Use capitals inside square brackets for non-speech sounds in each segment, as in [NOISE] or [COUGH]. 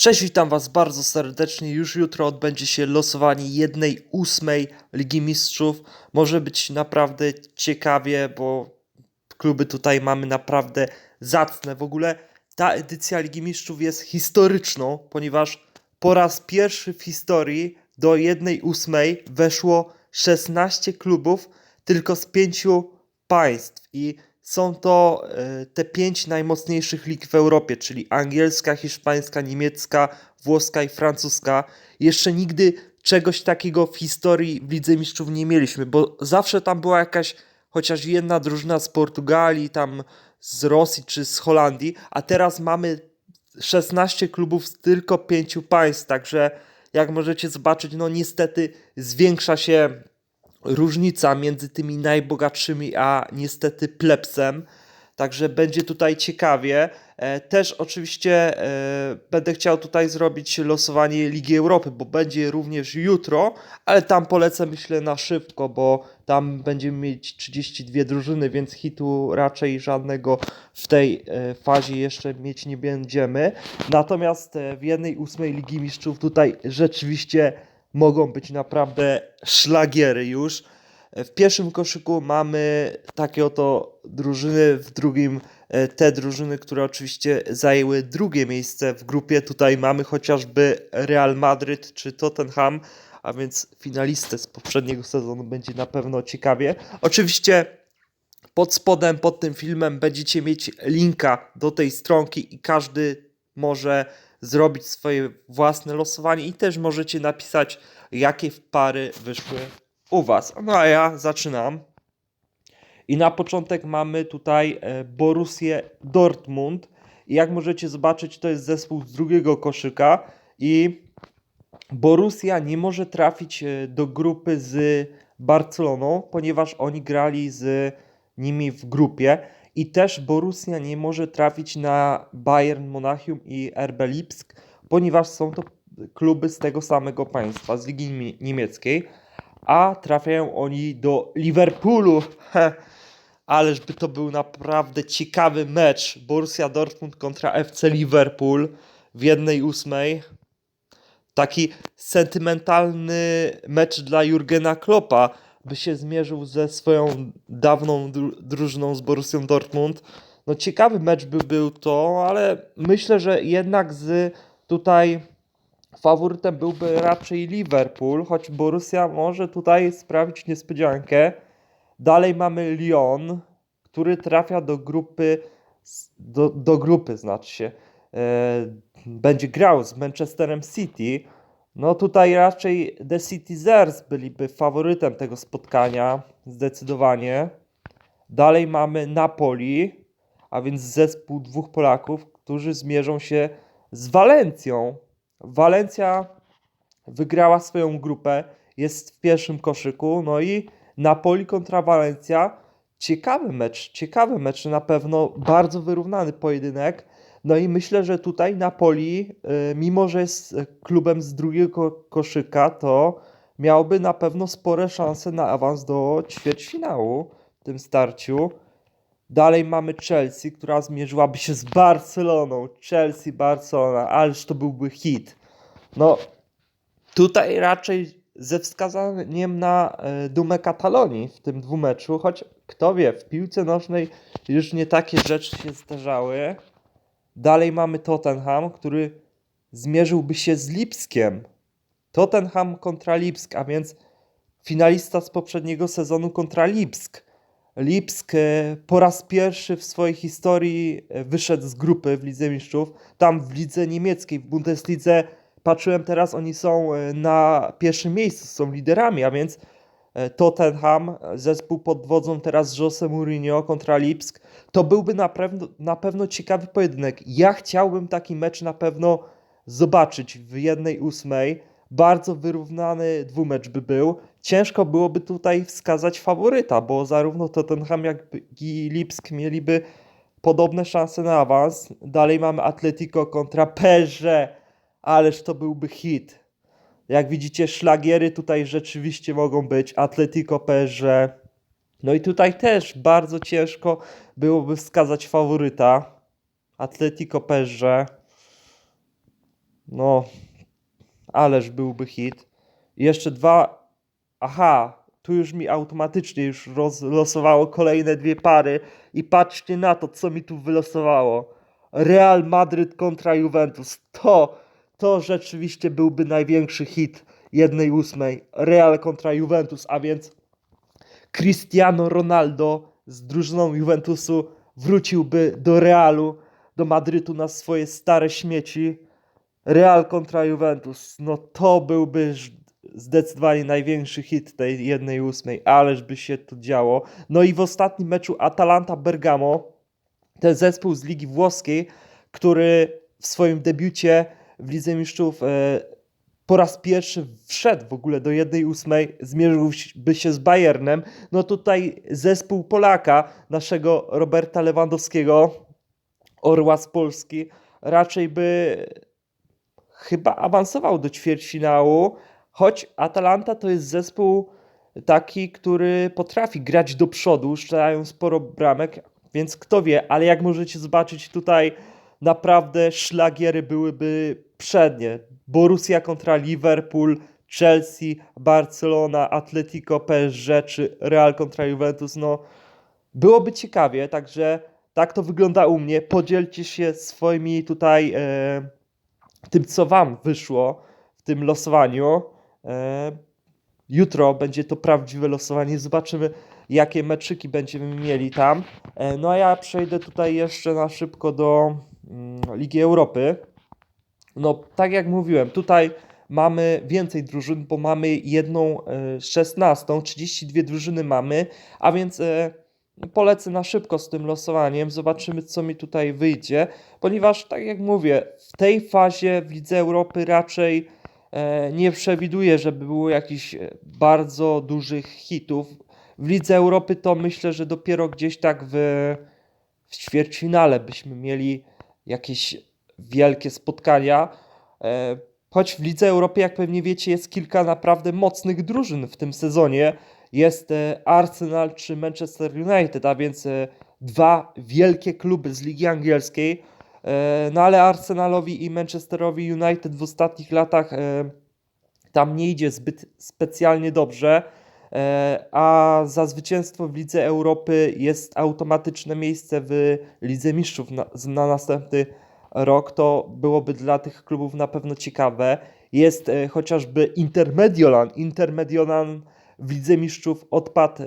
Cześć, witam Was bardzo serdecznie. Już jutro odbędzie się losowanie jednej ósmej Ligi Mistrzów. Może być naprawdę ciekawie, bo kluby tutaj mamy naprawdę zacne. W ogóle ta edycja Ligi Mistrzów jest historyczną, ponieważ po raz pierwszy w historii do jednej ósmej weszło 16 klubów tylko z pięciu państw i są to e, te pięć najmocniejszych lig w Europie, czyli angielska, hiszpańska, niemiecka, włoska i francuska. Jeszcze nigdy czegoś takiego w historii w Lidze Mistrzów nie mieliśmy, bo zawsze tam była jakaś chociaż jedna drużyna z Portugalii, tam z Rosji czy z Holandii, a teraz mamy 16 klubów z tylko pięciu państw, także jak możecie zobaczyć, no niestety zwiększa się różnica między tymi najbogatszymi a niestety plebsem. Także będzie tutaj ciekawie. E, Też oczywiście e, będę chciał tutaj zrobić losowanie Ligi Europy, bo będzie również jutro, ale tam polecę myślę na szybko, bo tam będziemy mieć 32 drużyny, więc hitu raczej żadnego w tej e, fazie jeszcze mieć nie będziemy. Natomiast w jednej ósmej Ligi Mistrzów tutaj rzeczywiście mogą być naprawdę szlagiery już. W pierwszym koszyku mamy takie oto drużyny, w drugim e, te drużyny, które oczywiście zajęły drugie miejsce w grupie. Tutaj mamy chociażby Real Madryt czy Tottenham, a więc finalistę z poprzedniego sezonu będzie na pewno ciekawie. Oczywiście pod spodem, pod tym filmem będziecie mieć linka do tej stronki i każdy może zrobić swoje własne losowanie i też możecie napisać, jakie pary wyszły u Was. No a ja zaczynam. I na początek mamy tutaj e, Borussię Dortmund. I jak możecie zobaczyć, to jest zespół z drugiego koszyka i Borussia nie może trafić e, do grupy z Barceloną, ponieważ oni grali z nimi w grupie. I też Borussia nie może trafić na Bayern Monachium i RB Lipsk, ponieważ są to kluby z tego samego państwa, z Ligi Niemie- Niemieckiej. A trafiają oni do Liverpoolu. Heh. [LAUGHS] Ależ by to był naprawdę ciekawy mecz. Borussia Dortmund kontra FC Liverpool w jednej ósmej. Taki sentymentalny mecz dla Jurgena Kloppa, by się zmierzył ze swoją dawną dru- drużyną z Borussią Dortmund. No ciekawy mecz by był to, ale myślę, że jednak z tutaj faworytem byłby raczej Liverpool, choć Borussia może tutaj sprawić niespodziankę. Dalej mamy Lyon, który trafia do grupy, do, do grupy znaczy się, e, będzie grał z Manchesterem City. No tutaj raczej The Citizens byliby faworytem tego spotkania, zdecydowanie. Dalej mamy Napoli, a więc zespół dwóch Polaków, którzy zmierzą się z Walencją. Walencja wygrała swoją grupę, jest w pierwszym koszyku, no i Napoli kontra Walencja. Ciekawy mecz, ciekawy mecz, na pewno bardzo wyrównany pojedynek. No i myślę, że tutaj Napoli, y, mimo że jest y, klubem z drugiego koszyka, to miałby na pewno spore szanse na awans do ćwierćfinału w tym starciu. Dalej mamy Chelsea, która zmierzyłaby się z Barceloną. Chelsea, Barcelona, ależ to byłby hit. No, tutaj raczej ze wskazaniem na e, dumę Katalonii w tym dwumeczu, choć kto wie, w piłce nożnej już nie takie rzeczy się zdarzały. Dalej mamy Tottenham, który zmierzyłby się z Lipskiem. Tottenham kontra Lipsk, a więc finalista z poprzedniego sezonu kontra Lipsk. Lipsk e, po raz pierwszy w swojej historii e, wyszedł z grupy w Lidze Mistrzów. Tam w lidze niemieckiej, w Bundeslidze, patrzyłem teraz, oni są e, na pierwszym miejscu, są liderami, a więc Tottenham, zespół pod wodzą teraz Jose Mourinho kontra Lipsk, to byłby na pewno, na pewno ciekawy pojedynek. Ja chciałbym taki mecz na pewno zobaczyć w jednej ósmej. Bardzo wyrównany dwumecz by był. Ciężko byłoby tutaj wskazać faworyta, bo zarówno Tottenham jak i Lipsk mieliby podobne szanse na awans. Dalej mamy Atletico kontra PSG, ależ to byłby hit. Jak widzicie, szlagiery tutaj rzeczywiście mogą być. Atletico PSG. No i tutaj też bardzo ciężko byłoby wskazać faworyta. Atletico PSG. No, ależ byłby hit. Jeszcze dwa. Aha, tu już mi automatycznie już rozlosowało kolejne dwie pary. I patrzcie na to, co mi tu wylosowało. Real Madryt kontra Juventus. To, to rzeczywiście byłby największy hit jednej ósmej. Real kontra Juventus, a więc Cristiano Ronaldo z drużyną Juventusu wróciłby do Realu, do Madrytu na swoje stare śmieci. Real kontra Juventus, no to byłby zdecydowanie największy hit tej jednej ósmej, ależ by się to działo. No i w ostatnim meczu Atalanta-Bergamo, ten zespół z Ligi Włoskiej, który w swoim debiucie w Lidze Mistrzów e, po raz pierwszy wszedł w ogóle do jednej ósmej, zmierzyłby się z Bayernem, no tutaj zespół Polaka, naszego Roberta Lewandowskiego, Orła z Polski, raczej by chyba awansował do ćwierćfinału, choć Atalanta to jest zespół taki, który potrafi grać do przodu, strzelają sporo bramek, więc kto wie, ale jak możecie zobaczyć tutaj naprawdę szlagiery byłyby przednie. Borussia kontra Liverpool, Chelsea, Barcelona, Atletico, PSG czy Real kontra Juventus, no byłoby ciekawie, także tak to wygląda u mnie. Podzielcie się swoimi tutaj e, tym, co wam wyszło w tym losowaniu. E, jutro będzie to prawdziwe losowanie. Zobaczymy, jakie meczyki będziemy mieli tam. E, no a ja przejdę tutaj jeszcze na szybko do mm, Ligi Europy. No, tak jak mówiłem, tutaj mamy więcej drużyn, bo mamy jedną e, 16, 32 drużyny mamy, a więc e, polecę na szybko z tym losowaniem. Zobaczymy, co mi tutaj wyjdzie, ponieważ, tak jak mówię, w tej fazie w Lidze Europy raczej e, nie przewiduję, żeby było jakichś e, bardzo dużych hitów. W Lidze Europy to myślę, że dopiero gdzieś tak w, w ćwierćfinale byśmy mieli jakieś wielkie spotkania. E, Choć w Lidze Europy, jak pewnie wiecie, jest kilka naprawdę mocnych drużyn w tym sezonie. Jest e, Arsenal czy Manchester United, a więc e, dwa wielkie kluby z Ligi Angielskiej. No ale Arsenalowi i Manchesterowi United w ostatnich latach tam nie idzie zbyt specjalnie dobrze. A za zwycięstwo w Lidze Europy jest automatyczne miejsce w Lidze Mistrzów na, na następny rok. To byłoby dla tych klubów na pewno ciekawe. Jest e, chociażby Intermediolan. Intermediolan w Lidze Mistrzów odpadł e,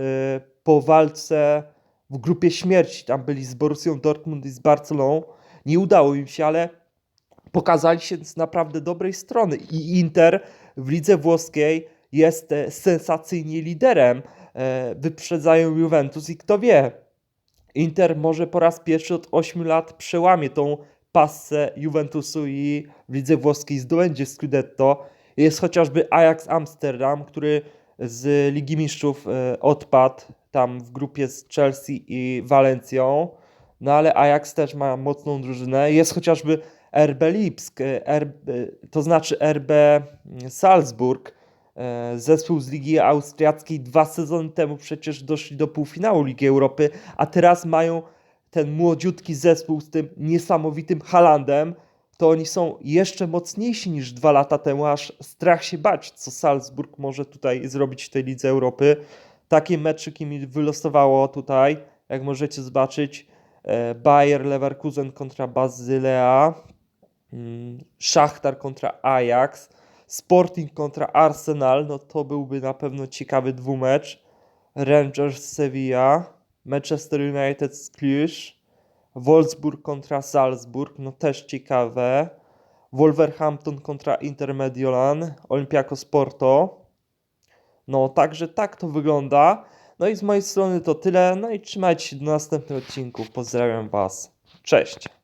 po walce w grupie śmierci. Tam byli z Borussią Dortmund i z Barceloną. Nie udało im się, ale pokazali się z naprawdę dobrej strony. I Inter w lidze włoskiej jest e, sensacyjnie liderem. Wyprzedzają Juventus i kto wie, Inter może po raz pierwszy od 8 lat przełamie tą passę Juventusu i w lidze włoskiej zdobędzie Scudetto. Jest chociażby Ajax Amsterdam, który z Ligi Mistrzów e, odpadł tam w grupie z Chelsea i Walencją. No ale Ajax też ma mocną drużynę. Jest chociażby RB Lipsk, e, RB, to znaczy RB Salzburg, e, zespół z Ligi Austriackiej dwa sezony temu przecież doszli do półfinału Ligi Europy, a teraz mają ten młodziutki zespół z tym niesamowitym Halandem, to oni są jeszcze mocniejsi niż dwa lata temu, aż strach się bać, co Salzburg może tutaj zrobić w tej Lidze Europy. Takie meczyki mi wylosowało tutaj, jak możecie zobaczyć. e, Bayer Leverkusen kontra Bazylea, mm, Szachtar kontra Ajax, Sporting kontra Arsenal, no to byłby na pewno ciekawy dwumecz. Rangers Sevilla, Manchester United z Cluj, Wolfsburg kontra Salzburg, no też ciekawe. Wolverhampton kontra Intermediolan, Olympiakos Porto. No, także tak to wygląda. No i z mojej strony to tyle. No i trzymajcie się do następnych odcinków. Pozdrawiam Was. Cześć.